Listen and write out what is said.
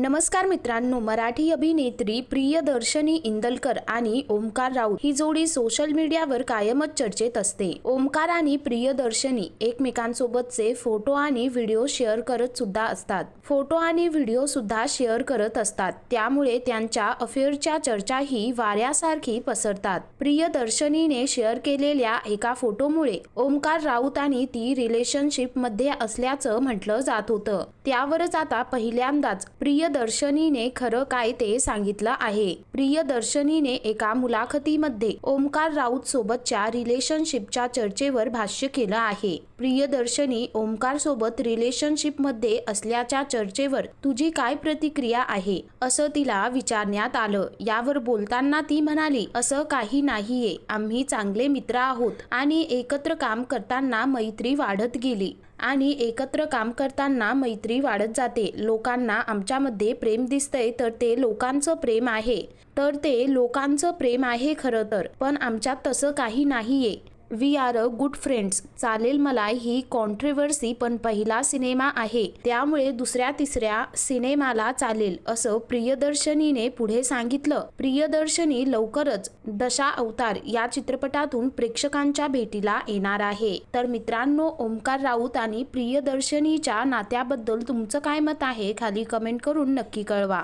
नमस्कार मित्रांनो मराठी अभिनेत्री प्रियदर्शनी इंदलकर आणि ओमकार राऊत ही जोडी सोशल मीडियावर कायमच चर्चेत असते. ओमकार आणि प्रियदर्शनी एकमेकांसोबतचे फोटो आणि व्हिडिओ शेअर करत सुद्धा असतात. फोटो आणि व्हिडिओ सुद्धा शेअर करत असतात. त्यामुळे त्यांच्या अफेअरच्या चर्चाही वाऱ्यासारखी पसरतात. प्रियदर्शनीने शेअर केलेल्या एका फोटोमुळे ओमकार राऊत आणि ती रिलेशनशिपमध्ये असल्याचं म्हटलं जात होतं. त्यावरच आता पहिल्यांदाच प्रिय प्रियदर्शनीने खरं काय ते सांगितलं आहे. प्रियदर्शनीने एका मुलाखतीमध्ये ओमकार राऊत सोबतच्या रिलेशनशिपच्या चर्चेवर भाष्य केलं आहे. प्रियदर्शनी ओमकार सोबत रिलेशनशिपमध्ये असल्याच्या चर्चेवर तुझी काय प्रतिक्रिया आहे? असं तिला विचारण्यात आलं. यावर बोलताना ती म्हणाली असं काही नाहीये. आम्ही चांगले मित्र आहोत. आणि एकत्र काम करताना मैत्री वाढत गेली. आणि एकत्र काम करताना मैत्री वाढत जाते. लोकांना आमच्यामध्ये प्रेम दिसतंय तर ते लोकांचं प्रेम आहे. तर ते लोकांचं प्रेम आहे खरं तर. पण आमच्यात तसं काही नाहीये. We are a good friends चालेल मला ही कॉन्ट्रोवर्सी पण पहिला सिनेमा आहे. त्यामुळे दुसऱ्या तिसऱ्या सिनेमाला चालेल असं प्रियदर्शनीने पुढे सांगितलं. प्रियदर्शनी लवकरच दशा अवतार या चित्रपटातून प्रेक्षकांच्या भेटीला येणार आहे. तर मित्रांनो ओमकार राऊत आणि प्रियदर्शनीच्या नात्याबद्दल तुमचं काय मत आहे खाली कमेंट करून नक्की कळवा.